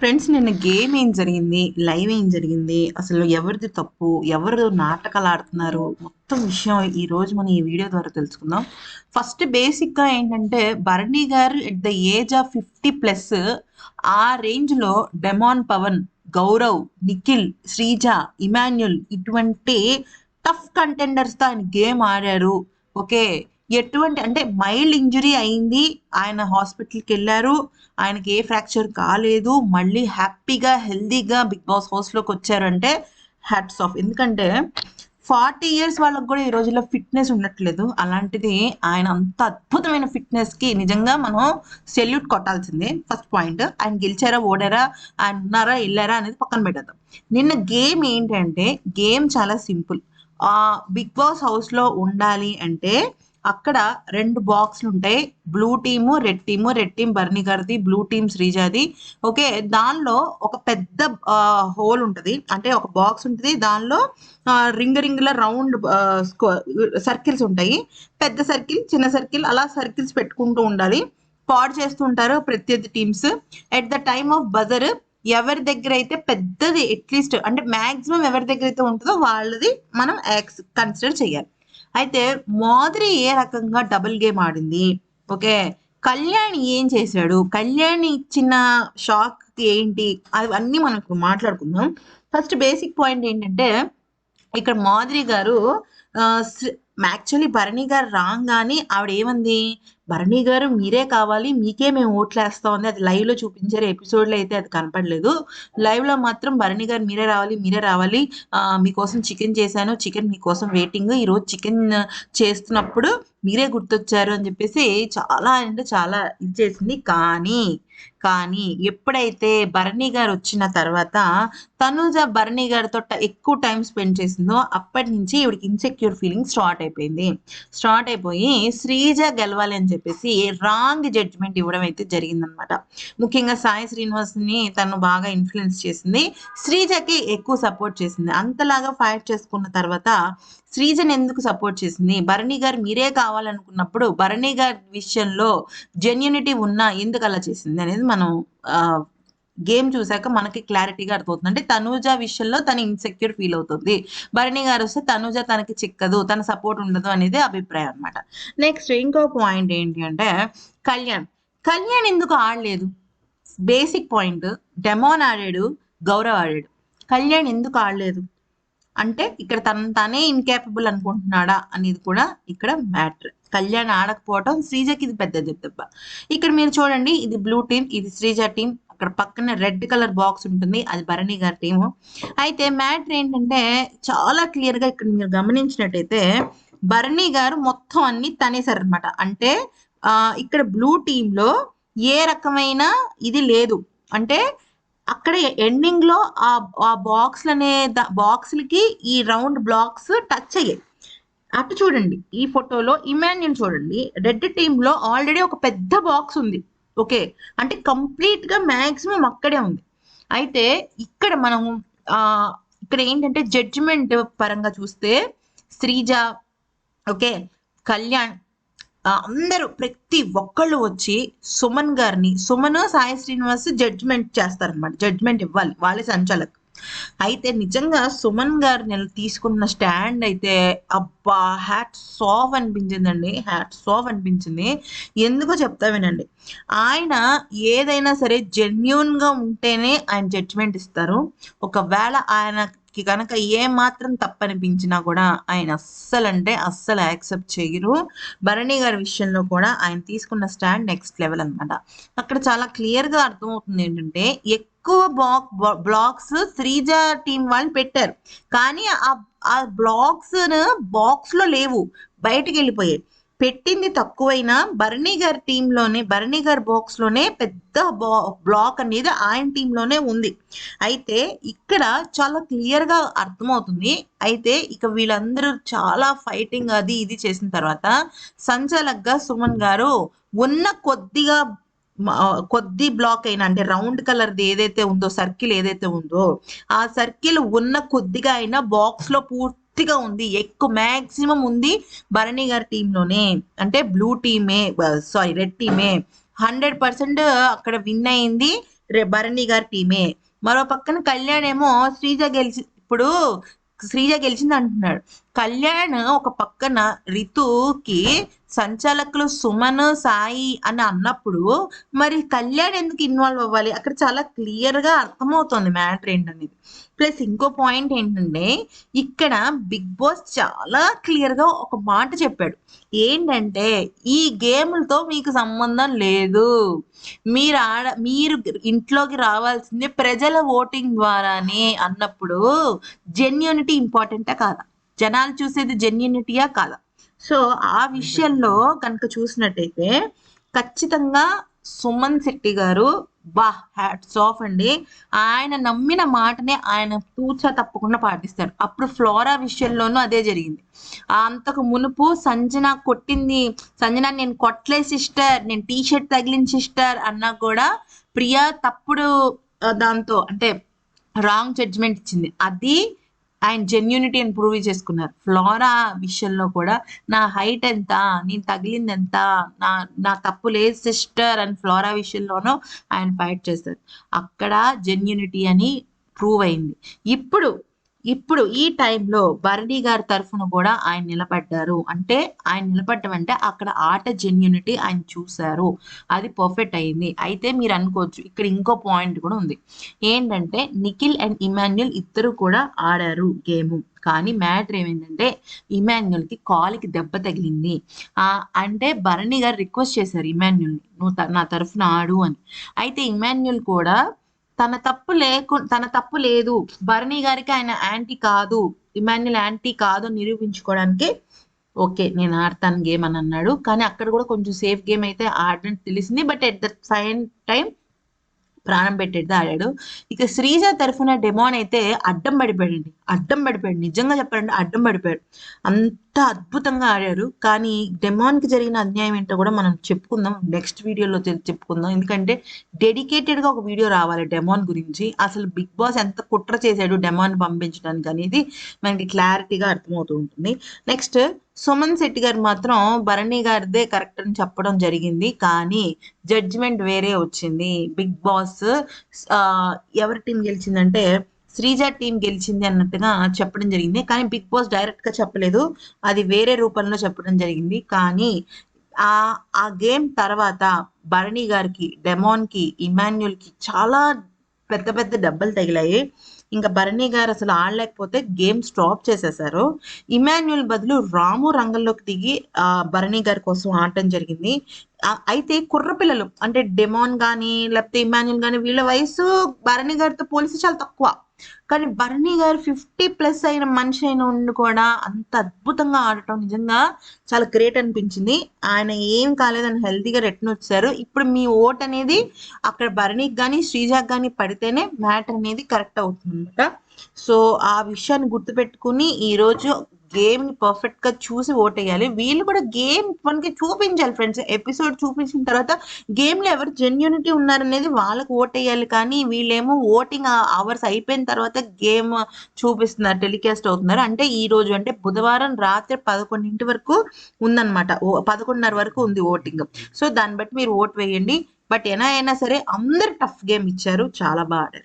Friends నిన్న game ఏం జరిగింది? లైవ్ ఏం జరిగింది? అసలు ఎవరిది తప్పు? ఎవరు నాటకాలు ఆడుతున్నారు? మొత్తం విషయం ఈ రోజు మనం ఈ వీడియో ద్వారా తెలుసుకుందాం. ఫస్ట్ బేసిక్గా ఏంటంటే భరణి గారు at the age of fifty plus ఆ రేంజ్లో డెమాన్ పవన్ గౌరవ్ నిఖిల్ శ్రీజ ఇమాన్యుల్ ఇటువంటి టఫ్ కంటెండర్స్తో ఆయన గేమ్ ఆడారు. ఓకే? ఎటువంటి అంటే మైల్డ్ ఇంజురీ అయింది. ఆయన హాస్పిటల్కి వెళ్ళారు. ఆయనకి ఏ ఫ్రాక్చర్ కాలేదు. మళ్ళీ హ్యాపీగా హెల్దీగా బిగ్ బాస్ హౌస్లోకి వచ్చారంటే హ్యాట్స్ ఆఫ్ ఎందుకంటే ఫార్టీ ఇయర్స్ వాళ్ళకి కూడా ఈ రోజుల్లో ఫిట్నెస్ ఉండట్లేదు. అలాంటిది ఆయన అంత అద్భుతమైన ఫిట్నెస్కి నిజంగా మనం సెల్యూట్ కొట్టాల్సిందే. ఫస్ట్ పాయింట్ ఆయన గెలిచారా ఓడారా ఆయన ఉన్నారా వెళ్ళారా అనేది పక్కన పెట్టేద్దాం. నిన్న గేమ్ ఏంటంటే గేమ్ చాలా సింపుల్ బిగ్ బాస్ హౌస్లో ఉండాలి అంటే అక్కడ రెండు బాక్స్లు ఉంటాయి. Blue team red team red team బర్నీ గారిది బ్లూ టీమ్ శ్రీజాది. ఓకే దానిలో ఒక పెద్ద హోల్ ఉంటుంది. అంటే ఒక బాక్స్ ఉంటుంది. దానిలో రింగ్ రింగ్ల రౌండ్ సర్కిల్స్ ఉంటాయి. పెద్ద సర్కిల్ చిన్న సర్కిల్ అలా సర్కిల్స్ పెట్టుకుంటూ ఉండాలి. పాడ్ చేస్తుంటారు ప్రత్యర్థి teams at the time of buzzer ఎవరి దగ్గర అయితే పెద్దది అట్లీస్ట్ అంటే మాక్సిమం ఎవరి దగ్గర అయితే ఉంటుందో వాళ్ళది మనం కన్సిడర్ చేయాలి. అయితే మాధురి ఏ రకంగా డబుల్ గేమ్ ఆడింది? ఓకే. కళ్యాణ్ ఏం చేశాడు? కళ్యాణ్ ఇచ్చిన షాక్ ఏంటి? అవన్నీ మనం మాట్లాడుకుందాం. ఫస్ట్ బేసిక్ పాయింట్ ఏంటంటే ఇక్కడ మాదిరి గారు యాక్చువల్లీ భరణి గారు రాగానే ఆవిడ ఏమంది? భరణి గారు మీరే కావాలి మీకే మేము ఓట్లేస్తాం అని అది లైవ్లో చూపించారు ఎపిసోడ్లో అయితే అది కనపడలేదు. లైవ్లో మాత్రం భరణి గారు మీరే రావాలి మీరే రావాలి. మీకోసం చికెన్ చేశాను చికెన్ మీకోసం వెయిటింగ్. ఈ రోజు చికెన్ చేస్తున్నప్పుడు మీరే గుర్తొచ్చారు అని చెప్పేసి చాలా అంటే చాలా ఇది చేసింది. కానీ కానీ ఎప్పుడైతే భరణి గారు వచ్చిన తర్వాత తనుజ భరణి గారితో ఎక్కువ టైం స్పెండ్ చేసిందో అప్పటి నుంచి ఇవిడికి ఇన్సెక్యూర్ ఫీలింగ్ స్టార్ట్ అయిపోయింది. స్టార్ట్ అయిపోయి శ్రీజ గెలవాలి అని చెప్పి చెప్పేసి రాంగ్ జడ్జ్మెంట్ ఇవ్వడం అయితే జరిగిందనమాట ముఖ్యంగా సాయి శ్రీనివాస్ని తను బాగా ఇన్ఫ్లుయెన్స్ చేసింది. శ్రీజకి ఎక్కువ సపోర్ట్ చేసింది. అంతలాగా ఫైట్ చేసుకున్న తర్వాత శ్రీజన్ ఎందుకు సపోర్ట్ చేసింది? భరణి గారు మీరే కావాలనుకున్నప్పుడు భరణి గారి విషయంలో జెన్యునిటీ ఉన్నా ఎందుకు అలా చేసింది అనేది మనం గేమ్ చూసాక మనకి క్లారిటీగా అర్థమవుతుంది. అంటే తనూజ విషయంలో తన ఇన్సెక్యూర్ ఫీల్ అవుతుంది. భరణి గారు వస్తే తనూజ తనకి చిక్కదు తన సపోర్ట్ ఉండదు అనేది అభిప్రాయం అనమాట నెక్స్ట్ ఇంకో పాయింట్ ఏంటి అంటే కళ్యాణ్. కళ్యాణ్ ఎందుకు ఆడలేదు? బేసిక్ పాయింట్ డెమోన్ ఆడాడు గౌరవ్ ఆడాడు. కళ్యాణ్ ఎందుకు ఆడలేదు? అంటే ఇక్కడ తన తనే ఇన్కేపబుల్ అనుకుంటున్నాడా అనేది కూడా ఇక్కడ మ్యాటర్ కళ్యాణ్ ఆడకపోవటం శ్రీజకి ఇది పెద్ద దెబ్బ ఇక్కడ మీరు చూడండి ఇది బ్లూ టీం ఇది శ్రీజ టీం అక్కడ పక్కన రెడ్ కలర్ బాక్స్ ఉంటుంది అది భరణి గారి టీము అయితే మ్యాటర్ ఏంటంటే చాలా క్లియర్గా ఇక్కడ మీరు గమనించినట్టయితే భరణి గారు మొత్తం అన్ని తనేసారనమాట అంటే ఇక్కడ బ్లూ టీంలో ఏ రకమైన ఇది లేదు. అంటే అక్కడ ఎండింగ్లో ఆ ఆ బాక్స్లు అనే బాక్స్లకి ఈ రౌండ్ బ్లాక్స్ టచ్ అయ్యాయి. అటు చూడండి ఈ ఫోటోలో ఇమాన్యుల్ చూడండి రెడ్ టీమ్లో ఆల్రెడీ ఒక పెద్ద బాక్స్ ఉంది. ఓకే. అంటే కంప్లీట్గా అక్కడే ఉంది. అయితే ఇక్కడ మనం ఇక్కడ ఏంటంటే జడ్జిమెంట్ పరంగా చూస్తే శ్రీజ ఓకే కళ్యాణ్ అందరూ ప్రతి ఒక్కళ్ళు వచ్చి సుమన్ గారిని సుమన్ సాయి శ్రీనివాస్ జడ్జ్మెంట్ చేస్తారనమాట జడ్జ్మెంట్ ఇవ్వాలి. వాళ్ళే సంచాలక్ అయితే నిజంగా సుమన్ గారు నేను తీసుకున్న స్టాండ్ అయితే అబ్బా హ్యాట్ సాఫ్ అనిపించిందండి. హ్యాట్ సాఫ్ అనిపించింది. ఎందుకో చెప్తా వినండి. ఆయన ఏదైనా సరే జెన్యున్గా ఉంటేనే ఆయన జడ్జ్మెంట్ ఇస్తారు. ఒకవేళ ఆయన కి కనుక ఏ మాత్రం తప్పనిపించినా కూడా ఆయన అస్సలు అంటే అస్సలు యాక్సెప్ట్ చేయరు. భరణి గారి విషయంలో కూడా ఆయన తీసుకున్న స్టాండ్ నెక్స్ట్ లెవెల్ అనమాట అక్కడ చాలా క్లియర్గా అర్థమవుతుంది ఏంటంటే ఎక్కువ బ్లాక్ బ్లాక్స్ శ్రీజ టీం వాళ్ళు పెట్టారు. కానీ ఆ బ్లాక్స్ బాక్స్లో లేవు. బయటకు వెళ్ళిపోయాయి. పెట్టింది తక్కువైనా భరణి గారి టీంలోనే భరణి గారి బాక్స్లోనే పెద్ద బ్లాక్ అనేది ఆయన టీంలోనే ఉంది. అయితే ఇక్కడ చాలా క్లియర్గా అర్థమవుతుంది. అయితే ఇక వీళ్ళందరూ చాలా ఫైటింగ్ అది ఇది చేసిన తర్వాత సంచాలక్గా సుమన్ గారు ఉన్న కొద్దిగా కొద్ది బ్లాక్ అయినా అంటే రౌండ్ కలర్ది ఏదైతే ఉందో సర్కిల్ ఏదైతే ఉందో ఆ సర్కిల్ ఉన్న కొద్దిగా అయినా బాక్స్లో పూర్తిగా ఉంది. ఎక్కువ మాక్సిమం ఉంది భరణి గారి టీంలోనే అంటే బ్లూ టీమే సారీ రెడ్ టీమే హండ్రెడ్ పర్సెంట్ అక్కడ విన్ అయింది భరణి గారి టీమే మరో పక్కన కళ్యాణ్ ఏమో శ్రీజ గెలిచి ఇప్పుడు శ్రీజ గెలిచింది అంటున్నాడు. కళ్యాణ్ ఒక పక్కన రితుకి సంచాలకులు సుమన్ సాయి అని అన్నప్పుడు మరి కళ్యాణ్ ఎందుకు ఇన్వాల్వ్ అవ్వాలి? అక్కడ చాలా క్లియర్గా అర్థమవుతుంది మ్యాటర్ ఏంటనేది. ప్లస్ ఇంకో పాయింట్ ఏంటంటే ఇక్కడ బిగ్ బాస్ చాలా క్లియర్గా ఒక మాట చెప్పాడు. ఏంటంటే ఈ గేమ్లతో మీకు సంబంధం లేదు. మీరు ఆడ మీరు ఇంట్లోకి రావాల్సిందే ప్రజల ఓటింగ్ ద్వారానే అన్నప్పుడు జెన్యూనిటీ ఇంపార్టెంటా కాదా? జనాలు చూసేది జెన్యూనిటీయా కాదా? సో ఆ విషయంలో కనుక చూసినట్టయితే ఖచ్చితంగా సుమన్ శెట్టి గారు బా హ్యాట్స్ ఆఫ్ అండి. ఆయన నమ్మిన మాటనే ఆయన తూచా తప్పకుండా పాటిస్తారు. అప్పుడు ఫ్లోరా విషయంలోనూ అదే జరిగింది. అంతకు మునుపు సంజన కొట్టింది సంజన నేను కొట్టలే సిస్టర్ నేను టీ షర్ట్ తగిలిన సిస్టర్ అన్నా కూడా ప్రియా తప్పుడు దాంతో అంటే రాంగ్ జడ్జ్మెంట్ ఇచ్చింది. అది ఆయన జెన్యూనిటీని ప్రూవ్ చేసుకున్నారు. ఫ్లోరా విషయంలో కూడా నా హైట్ ఎంత నేను తగిలింది ఎంత నా నా తప్పు లేదు సిస్టర్ అని ఫ్లోరా విషయంలోనూ ఆయన ఫైట్ చేస్తారు అక్కడ జెన్యూనిటీ అని ప్రూవ్ అయింది. ఇప్పుడు ఇప్పుడు ఈ టైంలో భరణి గారి తరఫున కూడా ఆయన నిలబడ్డారు. అంటే ఆయన నిలబడ్డం అంటే అక్కడ ఆట జెన్యునిటీ ఆయన చూశారు. అది పర్ఫెక్ట్ అయింది. అయితే మీరు అనుకోవచ్చు ఇక్కడ ఇంకో పాయింట్ కూడా ఉంది. ఏంటంటే నిఖిల్ అండ్ ఇమాన్యుల్ ఇద్దరు కూడా ఆడారు గేమ్ కానీ మ్యాటర్ ఏమైందంటే ఇమాన్యుల్కి దెబ్బ తగిలింది. అంటే భరణి గారు రిక్వెస్ట్ చేశారు ఇమాన్యుల్ని నువ్వు త- నా తరఫున ఆడు అని. అయితే ఇమాన్యుల్ కూడా తన తప్పు లేకు తన తప్పు లేదు. భరణి గారికి ఆయన యాంటీ కాదు. ఇమాన్యుల్ యాంటీ కాదు నిరూపించుకోవడానికి ఓకే నేను ఆడతాను గేమ్ అని అన్నాడు. కానీ అక్కడ కూడా కొంచెం సేఫ్ గేమ్ అయితే ఆడడం తెలిసింది. But at the same time ప్రాణం పెట్టేది ఆడాడు. ఇక శ్రీజ తరఫున డెమోన్ అయితే అడ్డం పడిపోయాడండి. అడ్డం పడిపోయాడు. నిజంగా చెప్పాలంటే అడ్డం పడిపోయాడు. అంత అద్భుతంగా ఆడారు కానీ డెమాన్కి జరిగిన అన్యాయం ఏంటో కూడా మనం చెప్పుకుందాం. నెక్స్ట్ వీడియోలో చెప్పుకుందాం. ఎందుకంటే డెడికేటెడ్గా ఒక వీడియో రావాలి డెమాన్ గురించి. అసలు బిగ్ బాస్ ఎంత కుట్ర చేశాడు డెమాన్ పంపించడానికి అనేది మనకి క్లారిటీగా అర్థమవుతూ ఉంటుంది. నెక్స్ట్ సుమన్ శెట్టి గారు మాత్రం భరణి గారిదే కరెక్ట్ అని చెప్పడం జరిగింది. కానీ జడ్జిమెంట్ వేరే వచ్చింది. బిగ్ బాస్ ఎవరి టీం గెలిచిందంటే శ్రీజ టీం గెలిచింది అన్నట్టుగా చెప్పడం జరిగింది. కానీ బిగ్ బాస్ డైరెక్ట్గా చెప్పలేదు. అది వేరే రూపంలో చెప్పడం జరిగింది. కానీ ఆ ఆ గేమ్ తర్వాత భరణి గారికి డెమాన్కి ఇమాన్యుల్కి చాలా పెద్ద పెద్ద డబ్బలు తగిలాయి. ఇంకా భరణి గారు అసలు ఆడలేకపోతే గేమ్ స్టాప్ చేసేసారు ఇమాన్యుల్ బదులు రాము రంగంలోకి దిగి ఆ భరణి గారి కోసం ఆడటం జరిగింది. అయితే కుర్రపిల్లలు అంటే డెమాన్ గాని లేకపోతే ఇమాన్యుల్ గానీ వీళ్ళ వయసు భరణి గారితో పోలిసి చాలా తక్కువ. కానీ బర్నీ గారు ఫిఫ్టీ ప్లస్ అయిన మనిషి అయిన ఉండి కూడా అంత అద్భుతంగా ఆడటం నిజంగా చాలా గ్రేట్ అనిపించింది. ఆయన ఏం కాలేదని హెల్తీగా రిటర్న్ వచ్చారు. ఇప్పుడు మీ ఓట్ అనేది అక్కడ బర్నీకి కానీ శ్రీజాకి కానీ పడితేనే మ్యాటర్ అనేది కరెక్ట్ అవుతుంది అనమాట సో ఆ విషయాన్ని గుర్తుపెట్టుకుని ఈ గేమ్ని గేమ్ని పర్ఫెక్ట్గా చూసి ఓట్ వేయాలి వీళ్ళు కూడా గేమ్ మనకి చూపించాలి ఫ్రెండ్స్ ఎపిసోడ్ చూపించిన తర్వాత గేమ్లో ఎవరు జెన్యూనిటీ ఉన్నారనేది వాళ్ళకి ఓట్ వేయాలి కానీ వీళ్ళేమో ఓటింగ్ అవర్స్ అయిపోయిన తర్వాత గేమ్ చూపిస్తున్నారు టెలికాస్ట్ అవుతున్నారు. అంటే ఈ రోజు అంటే బుధవారం రాత్రి పదకొండింటి వరకు ఉందన్నమాట. ఓ పదకొండున్నర వరకు ఉంది ఓటింగ్ సో దాన్ని బట్టి మీరు ఓట్ వేయండి. బట్ ఎలా అయినా సరే అందరు టఫ్ గేమ్ ఇచ్చారు. చాలా బాగా ఆడారు.